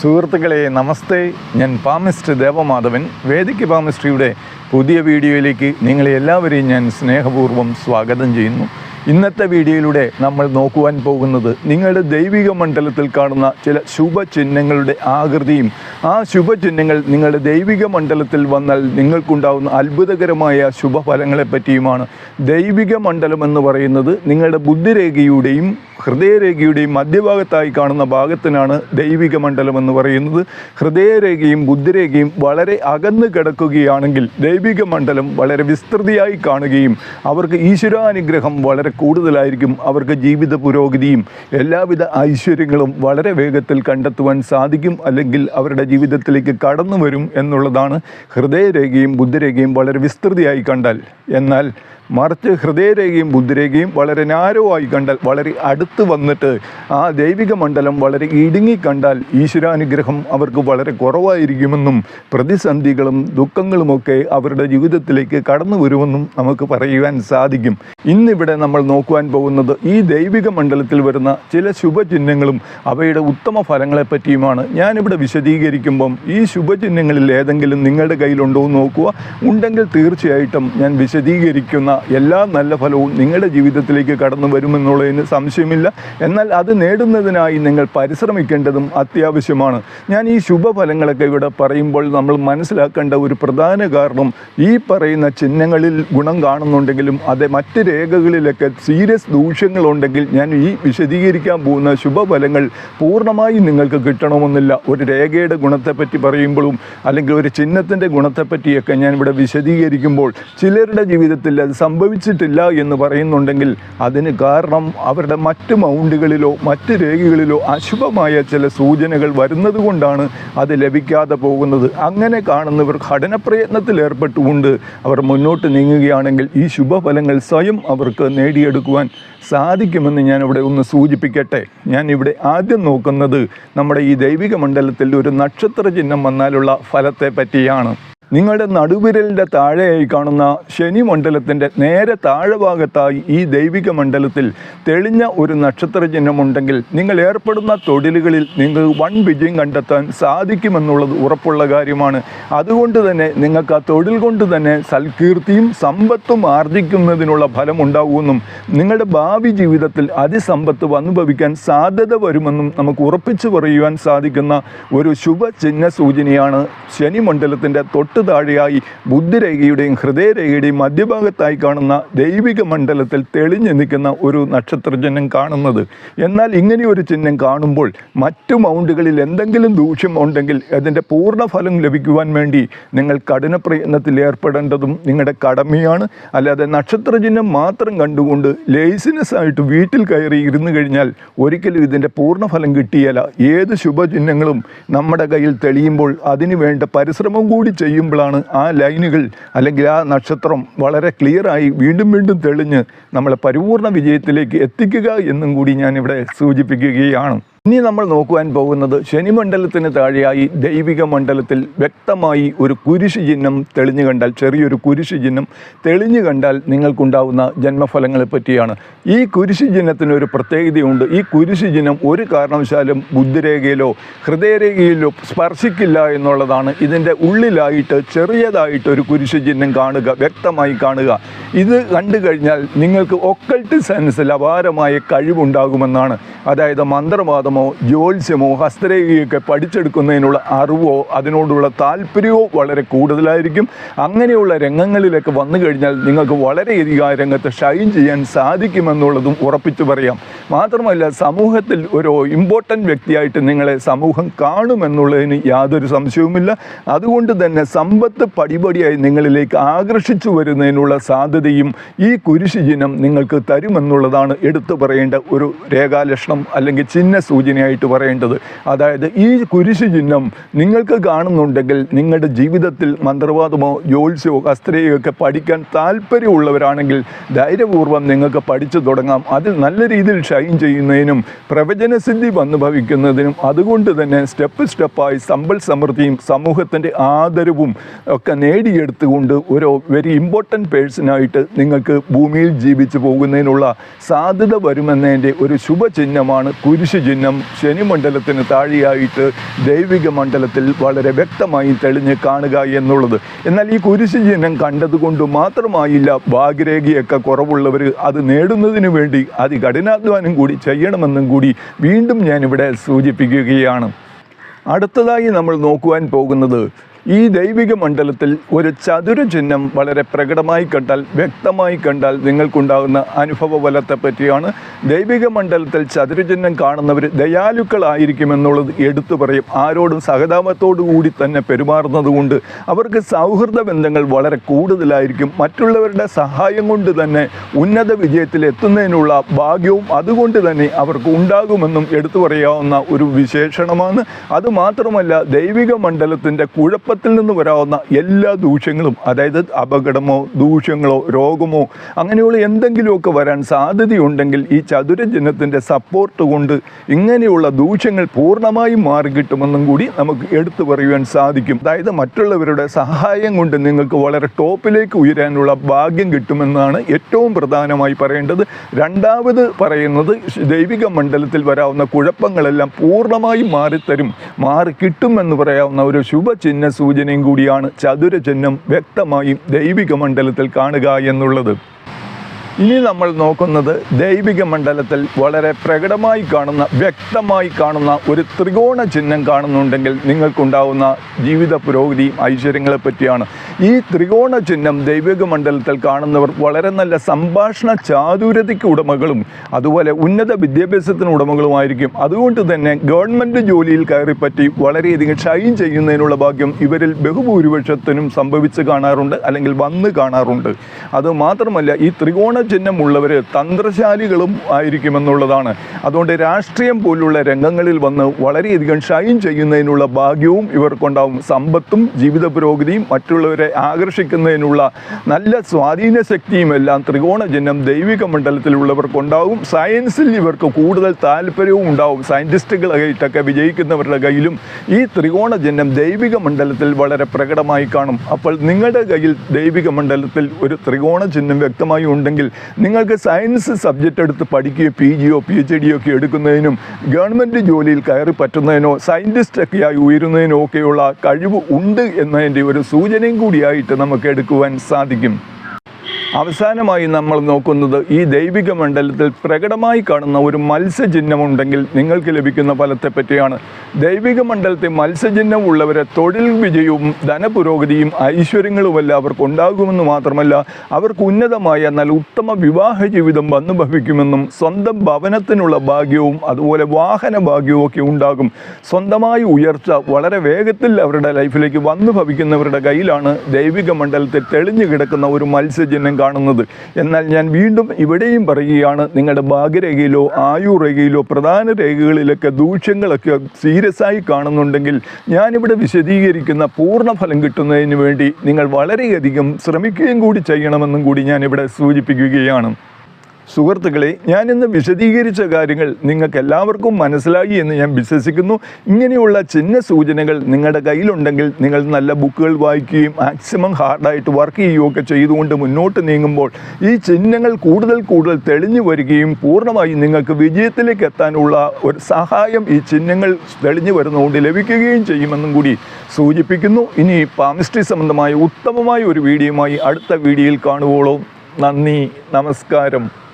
സുഹൃത്തുക്കളെ നമസ്തേ. ഞാൻ പാമിസ്റ്റ് ദേവമാധവൻ. വേദിക്ക് പാമിസ്ട്രിയുടെ പുതിയ വീഡിയോയിലേക്ക് നിങ്ങളെ എല്ലാവരെയും ഞാൻ സ്നേഹപൂർവം സ്വാഗതം ചെയ്യുന്നു. ഇന്നത്തെ വീഡിയോയിലൂടെ നമ്മൾ നോക്കുവാൻ പോകുന്നത് നിങ്ങളുടെ ദൈവിക മണ്ഡലത്തിൽ കാണുന്ന ചില ശുഭചിഹ്നങ്ങളുടെ ആകൃതിയും ആ ശുഭചിഹ്നങ്ങൾ നിങ്ങളുടെ ദൈവിക മണ്ഡലത്തിൽ വന്നാൽ നിങ്ങൾക്കുണ്ടാകുന്ന അത്ഭുതകരമായ ശുഭഫലങ്ങളെ പറ്റിയുമാണ്. ദൈവിക മണ്ഡലം എന്ന് പറയുന്നത് നിങ്ങളുടെ ബുദ്ധിരേഖയുടെയും ഹൃദയരേഖയുടെയും മധ്യഭാഗത്തായി കാണുന്ന ഭാഗത്തിനാണ് ദൈവിക മണ്ഡലം എന്ന് പറയുന്നത്. ഹൃദയരേഖയും ബുദ്ധിരേഖയും വളരെ അകന്നു കിടക്കുകയാണെങ്കിൽ ദൈവിക മണ്ഡലം വളരെ വിസ്തൃതിയായി കാണുകയും അവർക്ക് ഈശ്വരാനുഗ്രഹം വളരെ കൂടുതലായിരിക്കും അവർക്ക് ജീവിത പുരോഗതിയും എല്ലാവിധ ഐശ്വര്യങ്ങളും വളരെ വേഗത്തിൽ കണ്ടെത്തുവാൻ സാധിക്കും അല്ലെങ്കിൽ അവരുടെ ജീവിതത്തിലേക്ക് കടന്നു വരും എന്നുള്ളതാണ് ഹൃദയരേഖയും ബുദ്ധിരേഖയും വളരെ വിസ്തൃതിയായി കണ്ടാൽ. എന്നാൽ മറിച്ച് ഹൃദയരേഖയും ബുദ്ധിരേഖയും വളരെ നാരോ ആയി കണ്ടാൽ വളരെ അടുത്ത് വന്നിട്ട് ആ ദൈവിക മണ്ഡലം വളരെ ഇടുങ്ങി കണ്ടാൽ ഈശ്വരാനുഗ്രഹം അവർക്ക് വളരെ കുറവായിരിക്കുമെന്നും പ്രതിസന്ധികളും ദുഃഖങ്ങളുമൊക്കെ അവരുടെ ജീവിതത്തിലേക്ക് കടന്നു വരുമെന്നും നമുക്ക് പറയുവാൻ സാധിക്കും. ഇന്നിവിടെ നമ്മൾ നോക്കുവാൻ പോകുന്നത് ഈ ദൈവിക മണ്ഡലത്തിൽ വരുന്ന ചില ശുഭചിഹ്നങ്ങളും അവയുടെ ഉത്തമ ഫലങ്ങളെപ്പറ്റിയുമാണ്. ഞാനിവിടെ വിശദീകരിക്കുമ്പം ഈ ശുഭചിഹ്നങ്ങളിൽ ഏതെങ്കിലും നിങ്ങളുടെ കയ്യിലുണ്ടോ എന്ന് നോക്കുക. ഉണ്ടെങ്കിൽ തീർച്ചയായിട്ടും ഞാൻ വിശദീകരിക്കുന്ന എല്ലാ നല്ല ഫലവും നിങ്ങളുടെ ജീവിതത്തിലേക്ക് കടന്നു വരുമെന്നുള്ളതിന് സംശയമില്ല. എന്നാൽ അത് നേടുന്നതിനായി നിങ്ങൾ പരിശ്രമിക്കേണ്ടതും അത്യാവശ്യമാണ്. ഞാൻ ഈ ശുഭഫലങ്ങളൊക്കെ ഇവിടെ പറയുമ്പോൾ നമ്മൾ മനസ്സിലാക്കേണ്ട ഒരു പ്രധാന കാരണം ഈ പറയുന്ന ചിഹ്നങ്ങളിൽ ഗുണം കാണുന്നുണ്ടെങ്കിലും അത് മറ്റ് രേഖകളിലൊക്കെ സീരിയസ് ദൂഷ്യങ്ങളുണ്ടെങ്കിൽ ഞാൻ ഈ വിശദീകരിക്കാൻ പോകുന്ന ശുഭഫലങ്ങൾ പൂർണമായും നിങ്ങൾക്ക് കിട്ടണമെന്നില്ല. ഒരു രേഖയുടെ ഗുണത്തെപ്പറ്റി പറയുമ്പോഴും അല്ലെങ്കിൽ ഒരു ചിഹ്നത്തിന്റെ ഗുണത്തെപ്പറ്റിയൊക്കെ ഞാൻ ഇവിടെ വിശദീകരിക്കുമ്പോൾ ചിലരുടെ ജീവിതത്തിൽ അത് സംഭവിച്ചിട്ടില്ല എന്ന് പറയുന്നുണ്ടെങ്കിൽ അതിന് കാരണം അവരുടെ മറ്റ് മൗണ്ടുകളിലോ മറ്റ് രേഖകളിലോ അശുഭമായ ചില സൂചനകൾ വരുന്നത് കൊണ്ടാണ് അത് ലഭിക്കാതെ പോകുന്നത്. അങ്ങനെ കാണുന്നവർ ഘടനപ്രയത്നത്തിൽ ഏർപ്പെട്ടുകൊണ്ട് അവർ മുന്നോട്ട് നീങ്ങുകയാണെങ്കിൽ ഈ ശുഭഫലങ്ങൾ സ്വയം അവർക്ക് നേടിയെടുക്കുവാൻ സാധിക്കുമെന്ന് ഞാനിവിടെ ഒന്ന് സൂചിപ്പിക്കട്ടെ. ഞാൻ ഇവിടെ ആദ്യം നോക്കുന്നത് നമ്മുടെ ഈ ദൈവിക മണ്ഡലത്തിൽ ഒരു നക്ഷത്ര ചിഹ്നം വന്നാലുള്ള ഫലത്തെ പറ്റിയാണ്. നിങ്ങളുടെ നടുവിരലിന്റെ താഴെയായി കാണുന്ന ശനി മണ്ഡലത്തിന്റെ നേരെ താഴെ ഭാഗത്തായി ഈ ദൈവിക മണ്ഡലത്തിൽ തെളിഞ്ഞ ഒരു നക്ഷത്ര ചിഹ്നമുണ്ടെങ്കിൽ നിങ്ങൾ ഏർപ്പെടുന്ന തൊഴിലുകളിൽ നിങ്ങൾക്ക് വൺ വിജയം കണ്ടെത്താൻ സാധിക്കുമെന്നുള്ളത് ഉറപ്പുള്ള കാര്യമാണ്. അതുകൊണ്ട് തന്നെ നിങ്ങൾക്ക് ആ തൊഴിൽ കൊണ്ട് തന്നെ സൽകീർത്തിയും സമ്പത്തും ആർജിക്കുന്നതിനുള്ള ഫലം ഉണ്ടാകുമെന്നും നിങ്ങളുടെ ഭാവി ജീവിതത്തിൽ അതിസമ്പത്ത് അനുഭവിക്കാൻ സാധ്യത വരുമെന്നും നമുക്ക് ഉറപ്പിച്ചു പറയുവാൻ സാധിക്കുന്ന ഒരു ശുഭചിഹ്ന സൂചനയാണ് ശനി മണ്ഡലത്തിന്റെ തൊട്ട് താഴെയായി ബുദ്ധിരേഖയുടെയും ഹൃദയരേഖയുടെയും മധ്യഭാഗത്തായി കാണുന്ന ദൈവിക മണ്ഡലത്തിൽ തെളിഞ്ഞു നിൽക്കുന്ന ഒരു നക്ഷത്ര ചിഹ്നം കാണുന്നത്. എന്നാൽ ഇങ്ങനെ ഒരു ചിഹ്നം കാണുമ്പോൾ മറ്റു മൗണ്ടുകളിൽ എന്തെങ്കിലും ദൂഷ്യം ഉണ്ടെങ്കിൽ അതിന്റെ പൂർണഫലം ലഭിക്കുവാൻ വേണ്ടി നിങ്ങൾ കഠിന പ്രയത്നത്തിൽ ഏർപ്പെടേണ്ടതും നിങ്ങളുടെ കടമയാണ്. അല്ലാതെ നക്ഷത്ര ചിഹ്നം മാത്രം കണ്ടുകൊണ്ട് ലേസിനെസ് ആയിട്ട് വീട്ടിൽ കയറി ഇരുന്ന് കഴിഞ്ഞാൽ ഒരിക്കലും ഇതിന്റെ പൂർണഫലം കിട്ടിയല്ല ഏത് ശുഭചിഹ്നങ്ങളും നമ്മുടെ കയ്യിൽ തെളിയുമ്പോൾ അതിനു വേണ്ട പരിശ്രമം കൂടി ചെയ്യുമ്പോഴാണ് ആ ലൈനുകൾ അല്ലെങ്കിൽ ആ നക്ഷത്രം വളരെ ക്ലിയറായി വീണ്ടും വീണ്ടും തെളിഞ്ഞ് നമ്മളെ പരിപൂർണ വിജയത്തിലേക്ക് എത്തിക്കുക എന്നും കൂടി ഞാനിവിടെ സൂചിപ്പിക്കുകയാണ്. ഇനി നമ്മൾ നോക്കുവാൻ പോകുന്നത് ശനിമണ്ഡലത്തിന് താഴെയായി ദൈവിക മണ്ഡലത്തിൽ വ്യക്തമായി ഒരു കുരിശ് ചിഹ്നം തെളിഞ്ഞു കണ്ടാൽ ചെറിയൊരു കുരിശ് ചിഹ്നം തെളിഞ്ഞു കണ്ടാൽ നിങ്ങൾക്കുണ്ടാവുന്ന ജന്മഫലങ്ങളെ പറ്റിയാണ്. ഈ കുരിശ് ചിഹ്നത്തിന് ഒരു പ്രത്യേകതയുണ്ട്. ഈ കുരിശ് ചിഹ്നം ഒരു കാരണവശാലും ബുദ്ധിരേഖയിലോ ഹൃദയരേഖയിലോ സ്പർശിക്കില്ല എന്നുള്ളതാണ്. ഇതിന്റെ ഉള്ളിലായിട്ട് ചെറിയതായിട്ട് ഒരു കുരിശ് ചിഹ്നം കാണുക വ്യക്തമായി കാണുക. ഇത് കണ്ടു കഴിഞ്ഞാൽ നിങ്ങൾക്ക് ഒക്കൾട്ട് സെൻസിൽ അപാരമായ കഴിവുണ്ടാകുമെന്നാണ്. അതായത് മന്ത്രവാദമോ ജ്യോത്സ്യമോ ഹസ്തരേഖയൊക്കെ പഠിച്ചെടുക്കുന്നതിനുള്ള അറിവോ അതിനോടുള്ള താല്പര്യമോ വളരെ കൂടുതലായിരിക്കും. അങ്ങനെയുള്ള രംഗങ്ങളിലൊക്കെ വന്നു കഴിഞ്ഞാൽ നിങ്ങൾക്ക് വളരെയധികം ആ രംഗത്ത് ഷൈൻ ചെയ്യാൻ സാധിക്കുമെന്നുള്ളതും ഉറപ്പിച്ചു പറയാം. മാത്രമല്ല സമൂഹത്തിൽ ഒരു ഇമ്പോർട്ടന്റ് വ്യക്തിയായിട്ട് നിങ്ങളെ സമൂഹം കാണുമെന്നുള്ളതിന് യാതൊരു സംശയവുമില്ല. അതുകൊണ്ട് തന്നെ സമ്പത്ത് പടിപടിയായി നിങ്ങളിലേക്ക് ആകർഷിച്ചു വരുന്നതിനുള്ള സാധ്യതയും ഈ കുരിശ് ചിഹ്നം നിങ്ങൾക്ക് തരുമെന്നുള്ളതാണ് എടുത്തു പറയേണ്ട ഒരു രേഖാലക്ഷണം അല്ലെങ്കിൽ ചിഹ്ന സൂചനയായിട്ട് പറയേണ്ടത്. അതായത് ഈ കുരിശ് ചിഹ്നം നിങ്ങൾക്ക് കാണുന്നുണ്ടെങ്കിൽ നിങ്ങളുടെ ജീവിതത്തിൽ മന്ത്രവാദമോ ജ്യോത്സ്യമോ ഒക്കെ പഠിക്കാൻ താല്പര്യമുള്ളവരാണെങ്കിൽ ധൈര്യപൂർവം നിങ്ങൾക്ക് പഠിച്ചു തുടങ്ങാം. അതിൽ നല്ല രീതിയിൽ ഷൈൻ ചെയ്യുന്നതിനും പ്രവചനസിദ്ധി വന്നു ഭവിക്കുന്നതിനും അതുകൊണ്ട് തന്നെ സ്റ്റെപ്പ് സ്റ്റെപ്പായി സമ്പൽ സമൃദ്ധിയും സമൂഹത്തിന്റെ ആദരവും ഒക്കെ നേടിയെടുത്തുകൊണ്ട് ഒരു വെരി ഇമ്പോർട്ടന്റ് പേഴ്സണായിട്ട് നിങ്ങൾക്ക് ഭൂമിയിൽ ജീവിച്ചു പോകുന്നതിനുള്ള സാധ്യത വരുമെന്നതിന്റെ ഒരു ശുഭചിഹ്നമാണ് കുരിശു ചിഹ്നം. ചിഹ്നം ശനിമണ്ഡലത്തിന് താഴെയായിട്ട് ദൈവിക മണ്ഡലത്തിൽ വളരെ വ്യക്തമായി തെളിഞ്ഞ് കാണുക എന്നുള്ളത്. എന്നാൽ ഈ കുരിശ് ചിഹ്നം കണ്ടതുകൊണ്ട് മാത്രമായില്ല ഭാഗ്യരേഖയൊക്കെ കുറവുള്ളവർ അത് നേടുന്നതിന് വേണ്ടി അതികഠിനാധ്വാനം കൂടി ചെയ്യണമെന്നും കൂടി വീണ്ടും ഞാനിവിടെ സൂചിപ്പിക്കുകയാണ്. അടുത്തതായി നമ്മൾ നോക്കുവാൻ പോകുന്നത് ഈ ദൈവിക മണ്ഡലത്തിൽ ഒരു ചതുര ചിഹ്നം വളരെ പ്രകടമായി കണ്ടാൽ വ്യക്തമായി കണ്ടാൽ നിങ്ങൾക്കുണ്ടാകുന്ന അനുഭവ ബലത്തെ പറ്റിയാണ്. ദൈവിക മണ്ഡലത്തിൽ ചതുരചിഹ്നം കാണുന്നവർ ദയാലുക്കളായിരിക്കുമെന്നുള്ളത് എടുത്തു പറയും. ആരോടും സഹതാപത്തോടു കൂടി തന്നെ പെരുമാറുന്നതുകൊണ്ട് അവർക്ക് സൗഹൃദ ബന്ധങ്ങൾ വളരെ കൂടുതലായിരിക്കും. മറ്റുള്ളവരുടെ സഹായം കൊണ്ട് തന്നെ ഉന്നത വിജയത്തിൽ എത്തുന്നതിനുള്ള ഭാഗ്യവും അതുകൊണ്ട് തന്നെ അവർക്ക് ഉണ്ടാകുമെന്നും എടുത്തു പറയാവുന്ന ഒരു വിശേഷണമാണ്. അതുമാത്രമല്ല ദൈവിക മണ്ഡലത്തിന്റെ കുഴപ്പത്തിൽ നിന്ന് വരാവുന്ന എല്ലാ ദൂഷ്യങ്ങളും അതായത് അപകടമോ ദൂഷ്യങ്ങളോ രോഗമോ അങ്ങനെയുള്ള എന്തെങ്കിലുമൊക്കെ വരാൻ സാധ്യതയുണ്ടെങ്കിൽ ഈ ചതുരജനത്തിന്റെ സപ്പോർട്ട് കൊണ്ട് ഇങ്ങനെയുള്ള ദൂഷ്യങ്ങൾ പൂർണമായും മാറിക്കിട്ടുമെന്നും കൂടി നമുക്ക് എടുത്തു പറയുവാൻ സാധിക്കും. അതായത് മറ്റുള്ളവരുടെ സഹായം കൊണ്ട് നിങ്ങൾക്ക് വളരെ ടോപ്പിലേക്ക് ഉയരാനുള്ള ഭാഗ്യം കിട്ടുമെന്നാണ് ഏറ്റവും പ്രധാനമായി പറയേണ്ടത്. രണ്ടാമത് പറയുന്നത് ദൈവിക മണ്ഡലത്തിൽ വരാവുന്ന കുഴപ്പങ്ങളെല്ലാം പൂർണമായും മാറിത്തരും മാറി കിട്ടുമെന്ന് പറയാവുന്ന ഒരു ശുഭചിഹ്ന സൂചനയും കൂടിയാണ് ചതുരചിഹ്നം വ്യക്തമായും ദൈവിക മണ്ഡലത്തിൽ കാണുക എന്നുള്ളത്. ഇനി നമ്മൾ നോക്കുന്നത് ദൈവിക മണ്ഡലത്തിൽ വളരെ പ്രകടമായി കാണുന്ന വ്യക്തമായി കാണുന്ന ഒരു ത്രികോണ ചിഹ്നം കാണുന്നുണ്ടെങ്കിൽ നിങ്ങൾക്കുണ്ടാവുന്ന ജീവിത പുരോഗതിയും ഐശ്വര്യങ്ങളെ പറ്റിയാണ്. ഈ ത്രികോണ ചിഹ്നം ദൈവിക മണ്ഡലത്തിൽ കാണുന്നവർ വളരെ നല്ല സംഭാഷണ ചാതുരതയ്ക്ക് ഉടമകളും അതുപോലെ ഉന്നത വിദ്യാഭ്യാസത്തിന് ഉടമകളുമായിരിക്കും. അതുകൊണ്ട് തന്നെ ഗവൺമെന്റ് ജോലിയിൽ കയറിപ്പറ്റി വളരെയധികം ഷൈൻ ചെയ്യുന്നതിനുള്ള ഭാഗ്യം ഇവരിൽ ബഹുഭൂരിപക്ഷത്തിനും സംഭവിച്ച് കാണാറുണ്ട് അല്ലെങ്കിൽ വന്ന് കാണാറുണ്ട്. അതുമാത്രമല്ല ഈ ത്രികോണ ചിഹ്നമുള്ളവർ തന്ത്രശാലികളും ആയിരിക്കുമെന്നുള്ളതാണ്. അതുകൊണ്ട് രാഷ്ട്രീയം പോലുള്ള രംഗങ്ങളിൽ വന്ന് വളരെയധികം ഷൈൻ ചെയ്യുന്നതിനുള്ള ഭാഗ്യവും ഇവർക്കുണ്ടാവും. സമ്പത്തും ജീവിത പുരോഗതിയും മറ്റുള്ളവരെ ആകർഷിക്കുന്നതിനുള്ള നല്ല സ്വാധീന ശക്തിയും എല്ലാം ത്രികോണ ചിഹ്നം ദൈവിക മണ്ഡലത്തിലുള്ളവർക്കുണ്ടാവും. സയൻസിൽ ഇവർക്ക് കൂടുതൽ താല്പര്യവും ഉണ്ടാവും. സയന്റിസ്റ്റുകളായിട്ടൊക്കെ വിജയിക്കുന്നവരുടെ കയ്യിലും ഈ ത്രികോണ ചിഹ്നം ദൈവിക മണ്ഡലത്തിൽ വളരെ പ്രകടമായി കാണും. അപ്പോൾ നിങ്ങളുടെ കയ്യിൽ ദൈവിക മണ്ഡലത്തിൽ ഒരു ത്രികോണ ചിഹ്നം വ്യക്തമായി ഉണ്ടെങ്കിൽ നിങ്ങൾക്ക് സയൻസ് സബ്ജക്റ്റ് എടുത്ത് പഠിക്കുകയോ പി ജിയോ പി എച്ച് ഡിയോ ഒക്കെ എടുക്കുന്നതിനും ഗവൺമെന്റ് ജോലിയിൽ കയറി പറ്റുന്നതിനോ സയന്റിസ്റ്റൊക്കെയായി ഉയരുന്നതിനോ ഒക്കെയുള്ള കഴിവ് ഉണ്ട് എന്നതിന്റെ ഒരു സൂചനയും കൂടിയായിട്ട് നമുക്ക് എടുക്കുവാൻ സാധിക്കും. അവസാനമായി നമ്മൾ നോക്കുന്നത് ഈ ദൈവിക മണ്ഡലത്തിൽ പ്രകടമായി കാണുന്ന ഒരു മത്സ്യചിഹ്നമുണ്ടെങ്കിൽ നിങ്ങൾക്ക് ലഭിക്കുന്ന ഫലത്തെ പറ്റിയാണ് ദൈവിക മണ്ഡലത്തിൽ മത്സ്യചിഹ്നം ഉള്ളവരെ തൊഴിൽ വിജയവും ധനപുരോഗതിയും ഐശ്വര്യങ്ങളുമെല്ലാം അവർക്ക് ഉണ്ടാകുമെന്ന് മാത്രമല്ല അവർക്ക് ഉന്നതമായ എന്നാൽ ഉത്തമ വിവാഹ ജീവിതം വന്നു ഭവിക്കുമെന്നും സ്വന്തം ഭവനത്തിനുള്ള ഭാഗ്യവും അതുപോലെ വാഹന ഭാഗ്യവും ഒക്കെ ഉണ്ടാകും. സ്വന്തമായി ഉയർച്ച വളരെ വേഗത്തിൽ അവരുടെ ലൈഫിലേക്ക് വന്നു ഭവിക്കുന്നവരുടെ കയ്യിലാണ് ദൈവിക മണ്ഡലത്തിൽ തെളിഞ്ഞു കിടക്കുന്ന ഒരു മത്സ്യചിഹ്നം കാണുന്നത്. എന്നാൽ ഞാൻ വീണ്ടും ഇവിടെയും പറയുകയാണ് നിങ്ങളുടെ ഭാഗ്യരേഖയിലോ ആയുർരേഖയിലോ പ്രധാന രേഖകളിലൊക്കെ ദൂഷ്യങ്ങളൊക്കെ സീരിയസ് ആയി കാണുന്നുണ്ടെങ്കിൽ ഞാനിവിടെ വിശദീകരിക്കുന്ന പൂർണഫലം കിട്ടുന്നതിന് വേണ്ടി നിങ്ങൾ വളരെയധികം ശ്രമിക്കുകയും കൂടി ചെയ്യണമെന്നും കൂടി ഞാനിവിടെ സൂചിപ്പിക്കുകയാണ്. സുഹൃത്തുക്കളെ ഇന്ന് വിശദീകരിച്ച കാര്യങ്ങൾ നിങ്ങൾക്ക് എല്ലാവർക്കും മനസ്സിലായി എന്ന് ഞാൻ വിശ്വസിക്കുന്നു. ഇങ്ങനെയുള്ള ചിഹ്ന സൂചനകൾ നിങ്ങളുടെ കയ്യിലുണ്ടെങ്കിൽ നിങ്ങൾ നല്ല ബുക്കുകൾ വായിക്കുകയും മാക്സിമം ഹാർഡായിട്ട് വർക്ക് ചെയ്യുകയൊക്കെ ചെയ്തുകൊണ്ട് മുന്നോട്ട് നീങ്ങുമ്പോൾ ഈ ചിഹ്നങ്ങൾ കൂടുതൽ കൂടുതൽ തെളിഞ്ഞു വരികയും പൂർണമായും നിങ്ങൾക്ക് വിജയത്തിലേക്ക് എത്താനുള്ള ഒരു സഹായം ഈ ചിഹ്നങ്ങൾ തെളിഞ്ഞു വരുന്നതുകൊണ്ട് ലഭിക്കുകയും ചെയ്യുമെന്നും കൂടി സൂചിപ്പിക്കുന്നു. ഇനി പാമിസ്ട്രി സംബന്ധമായ ഉത്തമമായ ഒരു വീഡിയോയുമായി അടുത്ത വീഡിയോയിൽ കാണുവോളൂ. നന്ദി നമസ്കാരം.